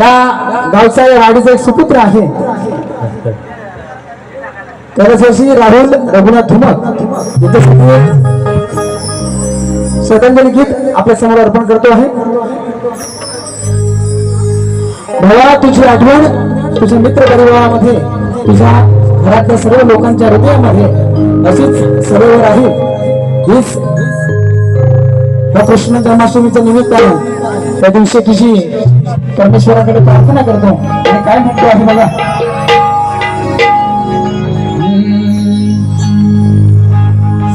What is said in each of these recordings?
त्या गावचा या वाडीचा एक सुपुत्र आहे. करसवर्षी राहुल रघुनाथ धुमक यांच्यासाठी श्रद्धांजली गीत आपल्यासमोर अर्पण करतो आहे. भावा तुझी आठवण तुझ्या मित्र परिवारामध्ये तुझ्या घरातल्या सर्व लोकांच्या हृदयामध्ये अशीच सरोवर आहे. हीच या कृष्ण जन्माष्टमीचं निमित्त आहे त्या दिवशी तुझी परमेश्वराकडे प्रार्थना करतो. आणि काय म्हणतो आहे बघा?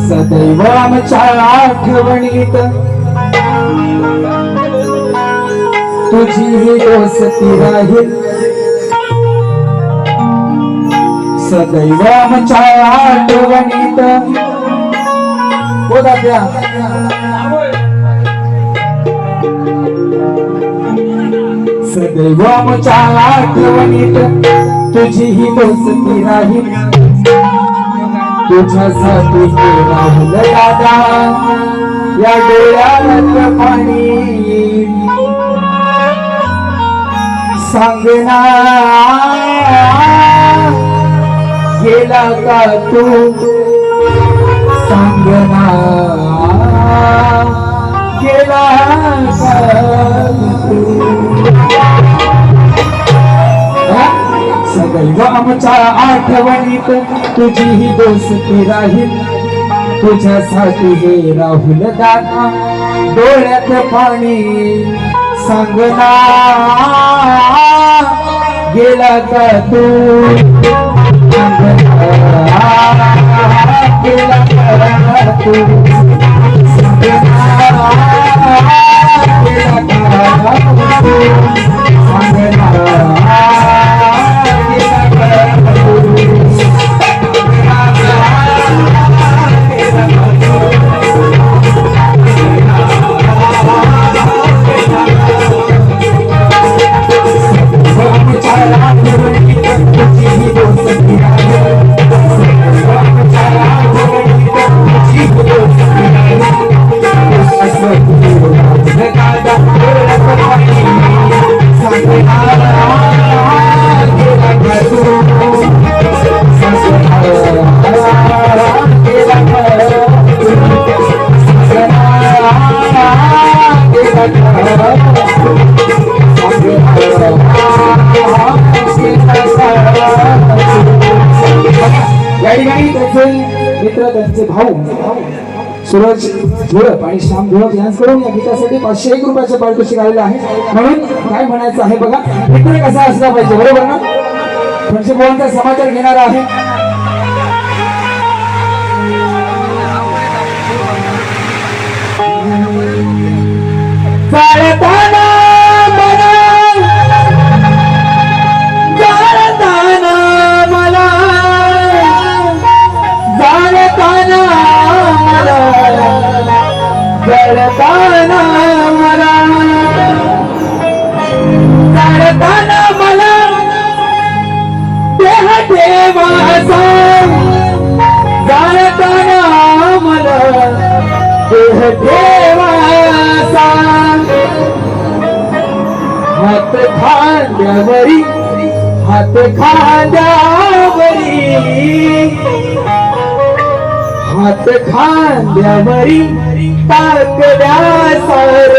सदैव आमच्या आठवणीत तुझी ही दोस्ती राहील. सदैव आमच्या आठवणीत. हो दाद्या सदैव आमच्या आठवणीत तुझी ही दोस्ती राहील तुझ्यासाठी राहुल दादा. या डोळ्याला पाणी. सांगना गेला का तू? सांगना गेला का तू? आमच्या आठवणीत तुझी ही दोस्ती राहील. तुझ्यासाठी हे राहुल दादा डोळ्यात पाणी सांगना गेला का तू? गेला का तू? मित्र त्यांचे भाऊ. सूरज झुळप आणि श्याम झुळप यांकडून या गीतासाठी पाचशे एक रुपयाचं पारितोषिक आलेलं आहे. म्हणून काय म्हणायचं आहे बघा मित्र कसा असला पाहिजे बरोबर ना? म्हणजे पंचभुवांचा समाचार घेणारा आहे? जळताना मला. जाळताना मला देह देवाचा. जाळताना मला देह देवाचा. हात खांद्यावरी हात खांद्यावरी. हात खांद्यावरी टाकल्यासारखा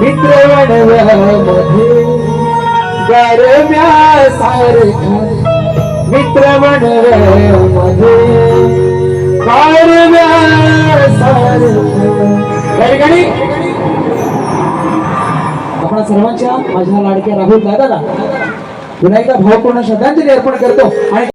मित्रवणव्यामध्ये गरम्यासारखा मित्रवणव्यामध्ये गारव्यासारखा ठिकाणी आपणा सर्वांच्या माझ्या लाडक्या राहुल दादाला पुन्हा एकदा भावपूर्ण श्रद्धांजली अर्पण करतो आणि